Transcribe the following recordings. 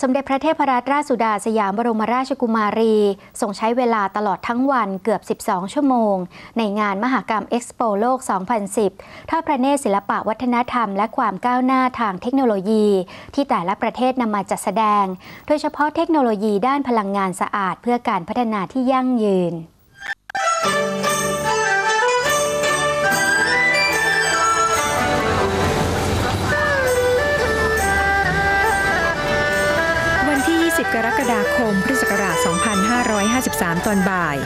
สมเด็จพระเทพรัตนราชสุดาสยามบรมราชกุมารีทรงใช้เวลาตลอดทั้งวันเกือบ 12 ชั่วโมง ในงานมหกรรมเอ็กซ์โปโลก 2010ทอดพระเนตรศิลปะวัฒนธรรม และความก้าวหน้าทางเทคโนโลยี ที่แต่ละประเทศนำมาจัดแสดง โดยเฉพาะเทคโนโลยีด้านพลังงานสะอาดเพื่อการพัฒนาที่ยั่งยืน กรกฎาคม พุทธศักราช 2553 ตอนบ่าย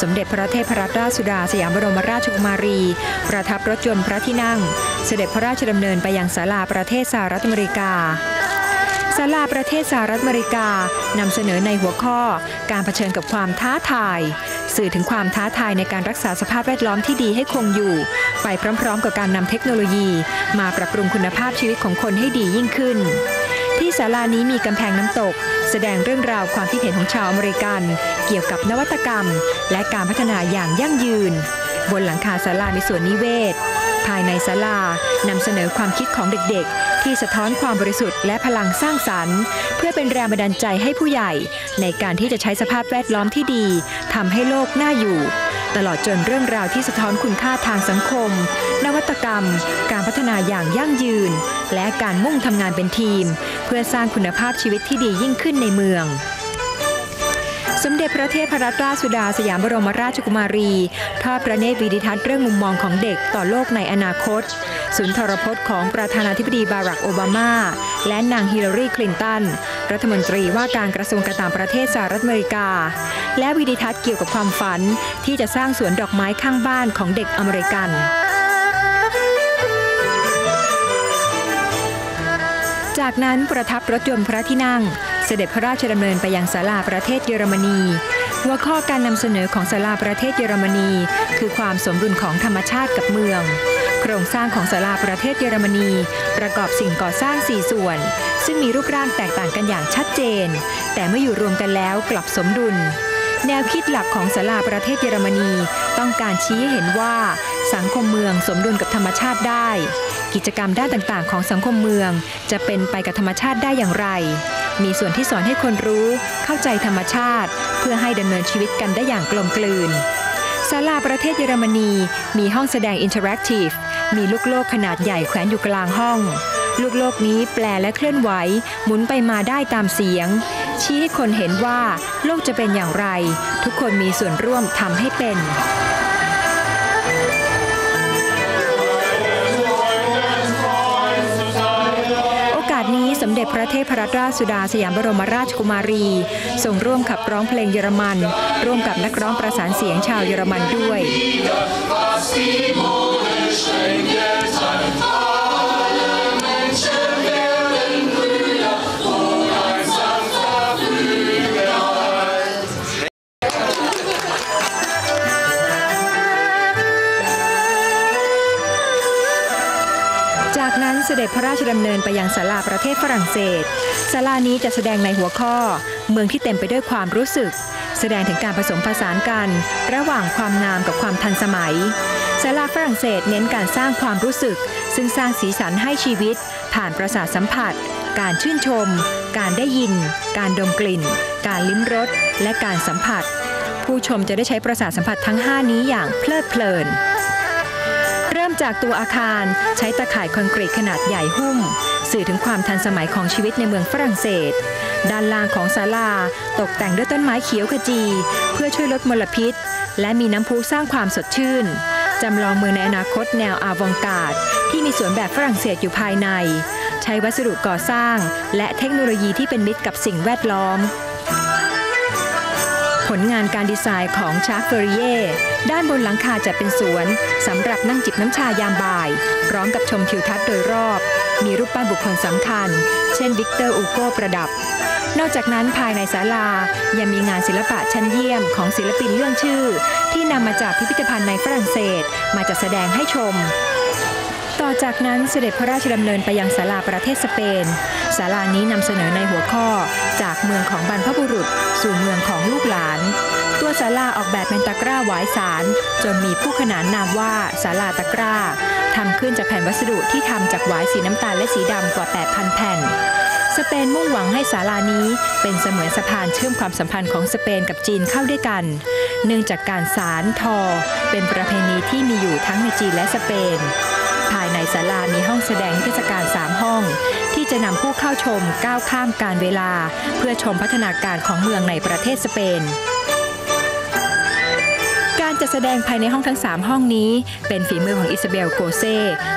สมเด็จพระเทพรัตนราชสุดาสยามบรมราชกุมารี ประทับรถยนต์พระที่นั่ง เสด็จพระราชดำเนินไปยังศาลาประเทศสหรัฐอเมริกาศาลาประเทศสหรัฐอเมริกานำเสนอในหัวข้อ การเผชิญกับความท้าทาย สื่อถึงความท้าทายในการรักษาสภาพแวดล้อมที่ดีให้คงอยู่ ไปพร้อมๆ กับการนำเทคโนโลยี มาปรับปรุงคุณภาพชีวิตของคนให้ดียิ่งขึ้น ศาลานี้มีกำแพงน้ำตก แสดงเรื่องราวความคิดเห็นของชาวอเมริกัน เกี่ยวกับนวัตกรรม และการพัฒนาอย่างยั่งยืน บนหลังคาศาลามีสวนนิเวศ ภายในศาลานำเสนอความคิดของเด็กๆ ที่สะท้อนความบริสุทธิ์และพลังสร้างสรรค์ เพื่อเป็นแรงบันดาลใจให้ผู้ใหญ่ ในการที่จะใช้สภาพแวดล้อมที่ดีทำให้โลกน่าอยู่ตลอดจนเรื่องราวที่สะท้อนคุณค่าทางสังคม นวัตกรรม การพัฒนาอย่างยั่งยืน และการมุ่งทำงานเป็นทีม เพื่อสร้างคุณภาพชีวิตที่ดียิ่งขึ้นในเมือง สมเด็จพระเทพรัตนราชสุดาสยามบรมราชกุมารี ทอดพระเนตรวิดิทัศน์เรื่องมุมมองของเด็กต่อโลกในอนาคตสุนทรพจน์ของประธานาธิบดีบารักโอบามา และนางฮิลลารีคลินตัน รัฐมนตรีว่าการกระทรวงการต่างประเทศสหรัฐอเมริกา และวิดิทัศน์เกี่ยวกับความฝันที่จะสร้างสวนดอกไม้ข้างบ้านของเด็กอเมริกัน จากนั้นประทับรถยนต์พระที่นั่ง เสด็จพระราชดำเนินไปยังศาลาประเทศเยอรมนี หัวข้อการนำเสนอของศาลาประเทศเยอรมนี คือความสมดุลของธรรมชาติกับเมือง โครงสร้างของศาลาประเทศเยอรมนี ประกอบสิ่งก่อสร้าง 4 ส่วน ซึ่งมีรูปร่างแตกต่างกันอย่างชัดเจน แต่เมื่ออยู่รวมกันแล้วกลับสมดุลแนวคิดหลักของศาลาประเทศเยอรมนี ต้องการชี้ให้เห็นว่า สังคมเมืองสมดุลกับธรรมชาติได้ กิจกรรมด้านต่างๆ ของสังคมเมือง จะเป็นไปกับธรรมชาติได้อย่างไร มีส่วนที่สอนให้คนรู้ เข้าใจธรรมชาติ เพื่อให้ดำเนินชีวิตกันได้อย่างกลมกลืนศาลาประเทศเยอรมนี มีห้องแสดงอินเทอร์แอคทีฟมีลูกโลกขนาดใหญ่แขวนอยู่กลางห้อง ลูกโลกนี้แปลและเคลื่อนไหว หมุนไปมาได้ตามเสียง ชี้ให้คนเห็นว่าโลกจะเป็นอย่างไร ทุกคนมีส่วนร่วมทำให้เป็น ที่สมเด็จพระเทพรัตนราชสุดาสยามบรมราชกุมารีทรงร่วมขับร้องเพลงเยอรมัน ร่วมกับนักร้องประสานเสียงชาวเยอรมันด้วย สด็จพระราชดำเนินไปยังศาลาประเทศฝรั่งเศสศาลานี้จะแสดงในหัวข้อ เมืองที่เต็มไปด้วยความรู้สึก แสดงถึงการผสมผสานกัน ระหว่างความงามกับความทันสมัยศาลาฝรั่งเศสเน้นการสร้างความรู้สึก ซึ่งสร้างสีสันให้ชีวิต ผ่านประสาทสัมผัส การชื่นชม การได้ยิน การดมกลิ่น การลิ้มรสและการสัมผัส ผู้ชมจะได้ใช้ประสาทสัมผัสทั้ง 5 นี้อย่างเพลิดเพลิน จากตัวอาคารใช้ตะข่ายคอนกรีตขนาดใหญ่หุ้ม สื่อถึงความทันสมัยของชีวิตในเมืองฝรั่งเศส ด้านล่างของศาลาตกแต่งด้วยต้นไม้เขียวขจี เพื่อช่วยลดมลพิษ และมีน้ำพุสร้างความสดชื่นจำลองเมืองในอนาคตแนวอาวองการ์ดที่มีสวนแบบฝรั่งเศสอยู่ภายใน ใช้วัสดุก่อสร้าง และเทคโนโลยีที่เป็นมิตรกับสิ่งแวดล้อม ลงานการดีไซน์ของชาร์เฟริเย่ด้านบนหลังคาจะเป็นสวนสำหรับนั่งจิบน้ำชายามบ่าย พร้อมกับชมทิวทัศน์โดยรอบ มีรูปปั้นบุคคลสำคัญ เช่นวิกเตอร์อูโกประดับ นอกจากนั้นภายในศาลายังมีงานศิลปะชั้นเยี่ยมของศิลปินเรื่องชื่อ ที่นำมาจากพิพิธภัณฑ์ในฝรั่งเศส มาจัดแสดงให้ชม จากนั้นเสด็จพระราชดำเนินไปยังศาลาประเทศสเปนศาลานี้นำเสนอในหัวข้อ จากเมืองของบรรพบุรุษ สู่เมืองของลูกหลาน ตัวศาลาออกแบบเป็นตะกร้าหวายสาร จนมีผู้ขนานนามว่าศาลาตะกร้าทำขึ้นจากแผ่นวัสดุที่ทำจากหวายสีน้ำตาลและสีดำกว่า 8,000 แผ่นสเปนมุ่งหวังให้ศาลานี้เป็นเสมือนสะพานเชื่อมความสัมพันธ์ของสเปนกับจีนเข้าด้วยกัน เนื่องจากการสารทอ เป็นประเพณีที่มีอยู่ทั้งในจีนและสเปน ภายในศาลามีห้องแสดงนิทรรศการ 3 ห้อง ที่จะนำผู้เข้าชมก้าวข้ามการเวลา เพื่อชมพัฒนาการของเมืองในประเทศสเปนการจัดแสดงภายในห้องทั้ง 3 ห้องนี้ เป็นฝีมือของอิซาเบลโกเซ่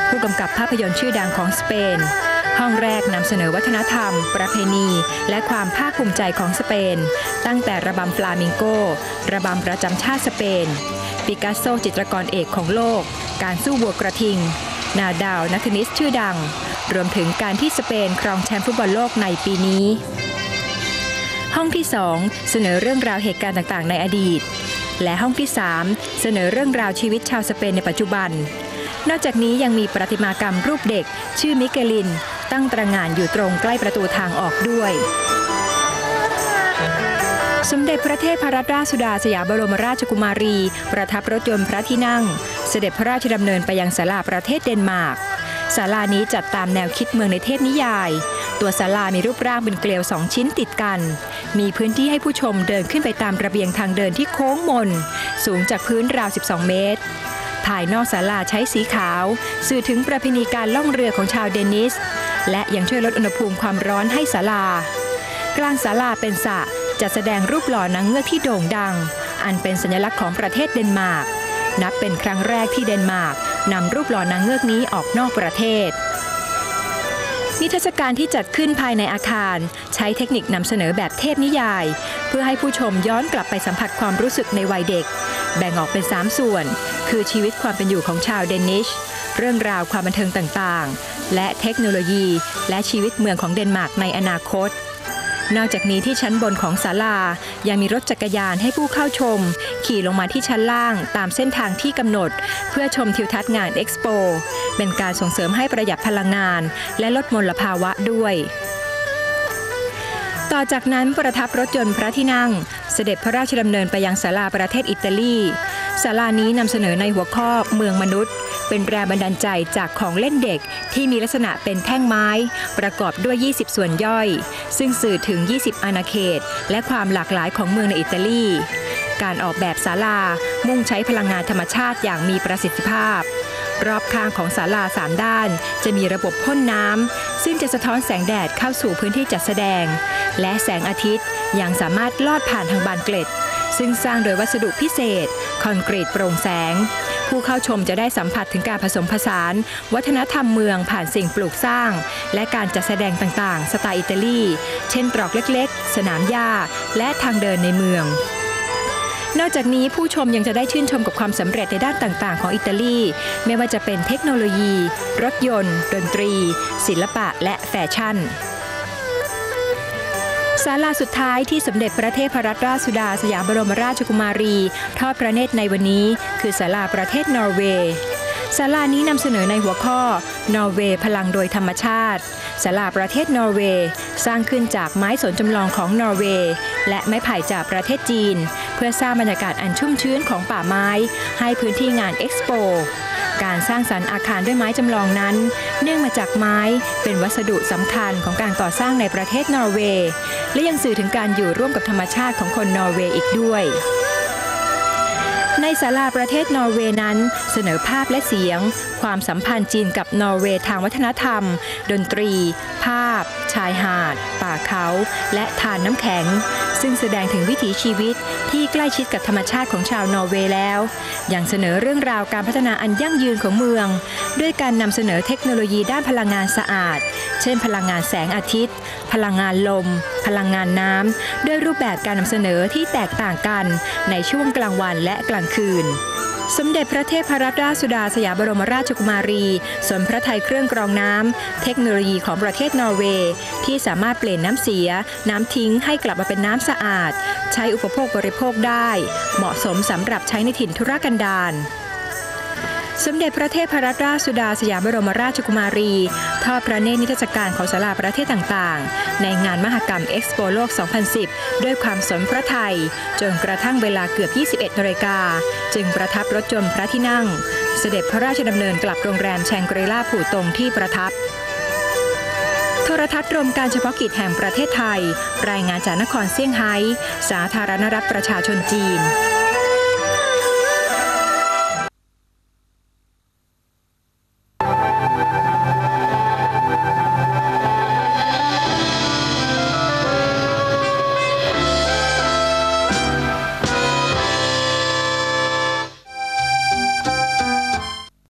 ผู้กำกับภาพยนตร์ชื่อดังของสเปน ห้องแรกนำเสนอวัฒนธรรม ประเพณี และความภาคภูมิใจของสเปน ตั้งแต่ระบำฟลามิงโก ระบำประจำชาติสเปน ปิกัสโซจิตรกรเอกของโลก การสู้วัวกระทิง นาดาวนักเทนนิสชื่อดัง รวมถึงการที่สเปนครองแชมป์ฟุตบอลโลกในปีนี้ ห้องที่ 2 เสนอเรื่องราวเหตุการณ์ต่างๆ ในอดีต และห้องที่ 3 เสนอเรื่องราวชีวิตชาวสเปนในปัจจุบัน นอกจากนี้ยังมีประติมากรรมรูปเด็ก ชื่อมิเกลิน ตั้งตระงานอยู่ตรงใกล้ประตูทางออกด้วย สมเด็จพระเทพรัตนราชสุดาสยามบรมราชกุมารี ประทับรถยนต์พระที่นั่ง เสด็จพระราชดำเนินไปยังศาลาประเทศเดนมาร์กศาลานี้จัดตามแนวคิดเมืองในเทพนิยาย ตัวศาลามีรูปร่างเป็นเกลียวสองชิ้นติดกัน มีพื้นที่ให้ผู้ชมเดินขึ้นไปตามระเบียงทางเดินที่โค้งมน สูงจากพื้นราว 12 เมตร ภายนอกศาลาใช้สีขาว สื่อถึงประเพณีการล่องเรือของชาวเดนิส และยังช่วยลดอุณหภูมิความร้อนให้ศาลากลางศาลาเป็นสระ จัดแสดงรูปหล่อนางเงือกที่โด่งดัง อันเป็นสัญลักษณ์ของประเทศเดนมาร์กนับเป็นครั้งแรกที่เดนมาร์กนำรูปหล่อนางเงือกนี้ออกนอกประเทศ นิทรรศการที่จัดขึ้นภายในอาคาร ใช้เทคนิคนำเสนอแบบเทพนิยาย เพื่อให้ผู้ชมย้อนกลับไปสัมผัสความรู้สึกในวัยเด็ก แบ่งออกเป็น 3 ส่วน คือชีวิตความเป็นอยู่ของชาวเดนิช เรื่องราวความบันเทิงต่างๆ และเทคโนโลยี และชีวิตเมืองของเดนมาร์กในอนาคต นอกจากนี้ที่ชั้นบนของศาลายังมีรถจักรยานให้ผู้เข้าชม ขี่ลงมาที่ชั้นล่างตามเส้นทางที่กำหนด เพื่อชมทิวทัศน์งานเอ็กซ์โปเป็นการส่งเสริมให้ประหยัดพลังงาน และลดมลภาวะด้วยต่อจากนั้นประทับรถยนต์พระที่นั่ง เสด็จพระราชดำเนินไปยังศาลาประเทศอิตาลีศาลานี้นำเสนอในหัวข้อเมืองมนุษย์ เป็นแรงบันดาลใจจากของเล่นเด็กที่มีลักษณะเป็นแท่งไม้ ประกอบด้วย 20 ส่วนย่อย ซึ่งสื่อถึง 20 อาณาเขต และความหลากหลายของเมืองในอิตาลี การออกแบบศาลามุ่งใช้พลังงานธรรมชาติอย่างมีประสิทธิภาพ รอบข้างของศาลาสามด้าน จะมีระบบพ่นน้ำซึ่งจะสะท้อนแสงแดดเข้าสู่พื้นที่จัดแสดง และแสงอาทิตย์ยังสามารถลอดผ่านทางบานเกล็ดซึ่งสร้างโดยวัสดุพิเศษ คอนกรีตโปร่งแสง ผู้เข้าชมจะได้สัมผัสถึงการผสมผสาน วัฒนธรรมเมืองผ่านสิ่งปลูกสร้าง และการจัดแสดงต่างๆ สไตล์อิตาลี เช่นตรอกเล็กๆ สนามหญ้า และทางเดินในเมืองนอกจากนี้ผู้ชมยังจะได้ชื่นชมกับความสำเร็จในด้านต่างๆ ของอิตาลี ไม่ว่าจะเป็นเทคโนโลยี รถยนต์ ดนตรี ศิลปะและแฟชั่น ศาลาสุดท้ายที่สมเด็จพระเทพรัตนราชสุดาสยามบรมราชกุมารี ทอดพระเนตรในวันนี้ คือศาลาประเทศนอร์เวย์ศาลานี้นำเสนอในหัวข้อ นอร์เวย์พลังโดยธรรมชาติศาลาประเทศนอร์เวย์ สร้างขึ้นจากไม้สนจำลองของนอร์เวย์ และไม้ไผ่จากประเทศจีน เพื่อสร้างบรรยากาศอันชุ่มชื้นของป่าไม้ ให้พื้นที่งานเอ็กซ์โป การสร้างสรรค์อาคารด้วยไม้จำลองนั้น เนื่องมาจากไม้เป็นวัสดุสำคัญของการก่อสร้างในประเทศนอร์เวย์ และยังสื่อถึงการอยู่ร่วมกับธรรมชาติของคนนอร์เวย์อีกด้วยในศาลาประเทศนอร์เวย์นั้น เสนอภาพและเสียง ความสัมพันธ์จีนกับนอร์เวย์ทางวัฒนธรรม ดนตรีาพ ชายหาด ป่าเขา และทานน้ำแข็ง ซึ่งแสดงถึงวิถีชีวิตที่ใกล้ชิดกับธรรมชาติของชาวนอร์เวย์แล้วยังเสนอเรื่องราวการพัฒนาอันยั่งยืนของเมือง ด้วยการนำเสนอเทคโนโลยีด้านพลังงานสะอาด เช่น พลังงานแสงอาทิตย์ พลังงานลม พลังงานน้ำด้วยรูปแบบการนำเสนอที่แตกต่างกันในช่วงกลางวันและกลางคืน สมเด็จพระเทพรัตนราชสุดาสยามบรมราชกุมารีสนพระไทยเครื่องกรองน้ำ เทคโนโลยีของประเทศนอร์เวย์ที่สามารถเปลี่ยนน้ำเสีย น้ำทิ้งให้กลับมาเป็นน้ำสะอาด ใช้อุปโภคบริโภคได้ เหมาะสมสำหรับใช้ในถิ่นธุรกันดาร สมเด็จพระเทพรัตนราชสุดาสยามบรมราชกุมารี ทอดพระเนตรนิทรรศการของศาลาประเทศต่างๆ ในงานมหกรรมเอ็กซ์โปโลก 2010 ด้วยความสนพระไทย จนกระทั่งเวลาเกือบ 21นาฬิกา จึงประทับรถยนต์พระที่นั่ง เสด็จพระราชดำเนินกลับโรงแรมแชงกรีลาผู่ตงที่ประทับโทรทัศน์รวมการเฉพาะกิจแห่งประเทศไทย รายงานจากนครเซี่ยงไฮ้ สาธารณรัฐประชาชนจีน